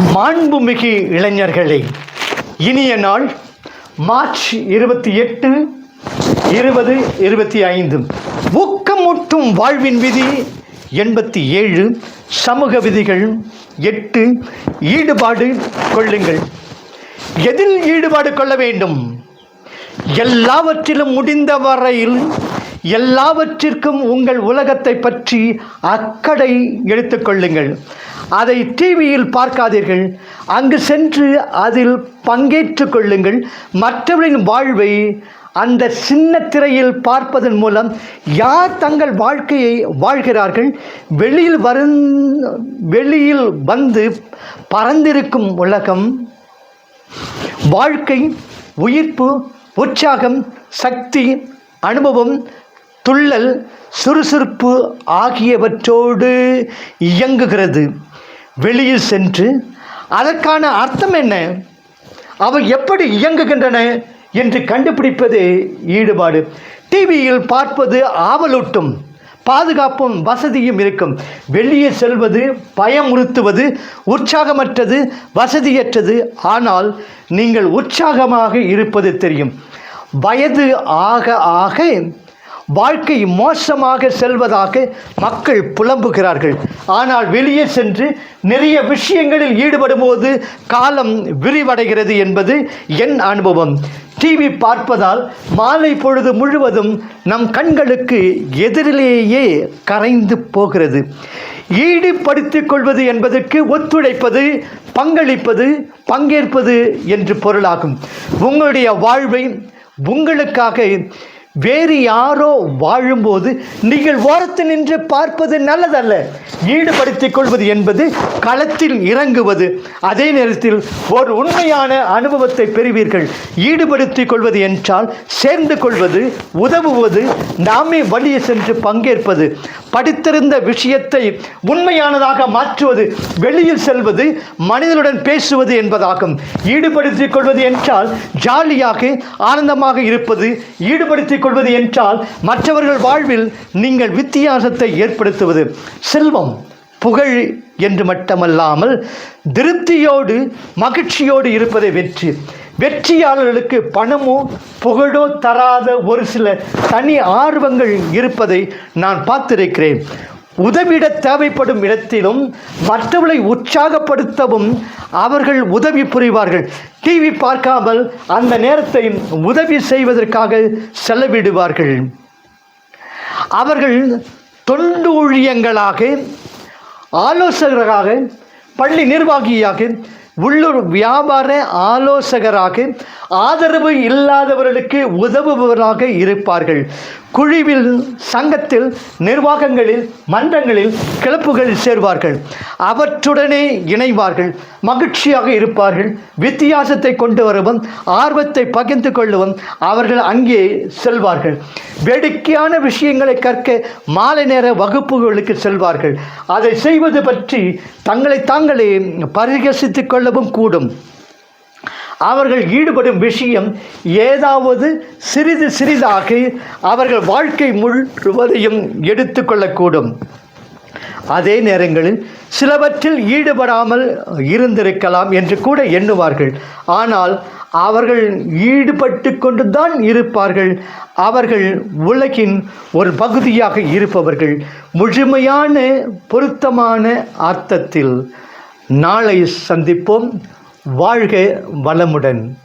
மாண்புமிகு இளைஞர்களே இனிய நாள் மார்ச் இருபத்தி எட்டு இருபது இருபத்தி ஐந்து. ஊக்கமூட்டும் வாழ்வின் விதி எண்பத்தி ஏழு. சமூக விதிகள் எட்டு. ஈடுபாடு கொள்ளுங்கள். எதில் ஈடுபாடு கொள்ள வேண்டும்? எல்லாவற்றிலும் முடிந்த வரையில் எல்லாவற்றிற்கும் உங்கள் உலகத்தை பற்றி அக்கடை எடுத்துக்கொள்ளுங்கள் அதை டிவியில் பார்க்காதீர்கள். அங்கு சென்று அதில் பங்கேற்று கொள்ளுங்கள். மற்றவர்களின் வாழ்வை அந்த சின்ன திரையில் பார்ப்பதன் மூலம் யார் தங்கள் வாழ்க்கையை வாழ்கிறார்கள்? வெளியில் வருந் வெளியில் வந்து பறந்திருக்கும் உலகம் வாழ்க்கை உயிர்ப்பு உற்சாகம் சக்தி அனுபவம் துள்ளல் சுறுசுறுப்பு ஆகியவற்றோடு இயங்குகிறது. வெளியில் சென்று அதற்கான அர்த்தம் என்ன? அவை எப்படி இயங்குகின்றன என்று கண்டுபிடிப்பது ஈடுபாடு. டிவியில் பார்ப்பது ஆவலூட்டும் பாதுகாப்பும் வசதியும் இருக்கும். வெளியே செல்வது பயமுறுத்துவது உற்சாகமற்றது வசதியற்றது. ஆனால் நீங்கள் உற்சாகமாக இருப்பது தெரியும். வயது ஆக ஆக வாழ்க்கை மோசமாக செல்வதாக மக்கள் புலம்புகிறார்கள். ஆனால் வெளியே சென்று நிறைய விஷயங்களில் ஈடுபடும்போது காலம் விரிவடைகிறது என்பது என் அனுபவம். டிவி பார்ப்பதால் மாலை பொழுது முழுவதும் நம் கண்களுக்கு எதிரிலேயே கரைந்து போகிறது. ஈடுபடுத்திக் கொள்வது என்பதற்கு ஒத்துழைப்பது பங்களிப்பது பங்கேற்பது என்று பொருளாகும். உங்களுடைய வாழ்வை உங்களுக்காக வேறு யாரோ வாழும்போது நீங்கள் ஓரத்தில் நின்று பார்ப்பது நல்லதல்ல. ஈடுபடுத்திக் கொள்வது என்பது களத்தில் இறங்குவது. அதே நேரத்தில் ஒரு உண்மையான அனுபவத்தை பெறுவீர்கள். ஈடுபடுத்திக் கொள்வது என்றால் சேர்ந்து கொள்வது உதவுவது நாமே வழியே சென்று பங்கேற்பது படித்திருந்த விஷயத்தை உண்மையானதாக மாற்றுவது வெளியில் செல்வது மனிதனுடன் பேசுவது என்பதாகும். ஈடுபடுத்திக் கொள்வது என்றால் ஜாலியாக ஆனந்தமாக இருப்பது ஈடுபடுத்திக் கொள்வது என்றால் மற்றவர்கள் வாழ்வில் நீங்கள் வித்தியாசத்தை ஏற்படுத்துவது. செல்வம் புகழ் என்று மட்டுமல்லாமல் திருப்தியோடு மகிழ்ச்சியோடு இருப்பதை வெற்றி. வெற்றியாளர்களுக்கு பணமோ புகழோ தராத ஒரு சில தனி ஆர்வங்கள் இருப்பதை நான் பார்த்திருக்கிறேன். உதவிட தேவைப்படும் இடத்திலும் மற்றவர்களை உற்சாகப்படுத்தவும் அவர்கள் உதவி புரிவார்கள். டிவி பார்க்காமல் அந்த நேரத்தை உதவி செய்வதற்காக செலவிடுவார்கள். அவர்கள் தொண்டு ஊழியங்களாக ஆலோசகராக பள்ளி நிர்வாகியாக உள்ளூர் வியாபார ஆலோசகராக ஆதரவு இல்லாதவர்களுக்கு உதவுபவராக இருப்பார்கள். குழுவில் சங்கத்தில் நிர்வாகங்களில் மன்றங்களில் கிளப்புகளில் சேர்வார்கள். அவற்றுடனே இணைவார்கள். மகிழ்ச்சியாக இருப்பார்கள். வித்தியாசத்தை கொண்டு வருவன் ஆர்வத்தை பகிர்ந்து கொள்ளவும் அவர்கள் அங்கே செல்வார்கள். வேடிக்கையான விஷயங்களை கற்க மாலை நேர வகுப்புகளுக்கு செல்வார்கள். அதை செய்வது பற்றி தங்களை தாங்களே பரிகசித்துக் கொள்ளவும் கூடும். அவர்கள் ஈடுபடும் விஷயம் ஏதாவது சிறிது சிறிதாக அவர்கள் வாழ்க்கை முழுவதையும் எடுத்துக்கொள்ளக்கூடும். அதே நேரங்களில் சிலவற்றில் ஈடுபடாமல் இருந்திருக்கலாம் என்று கூட எண்ணுவார்கள். ஆனால் அவர்கள் ஈடுபட்டு கொண்டு தான் இருப்பார்கள். அவர்கள் உலகின் ஒரு பகுதியாக இருப்பவர்கள். முழுமையான பொருத்தமான அர்த்தத்தில் நாளை சந்திப்போம். வாழ்க வளமுடன்.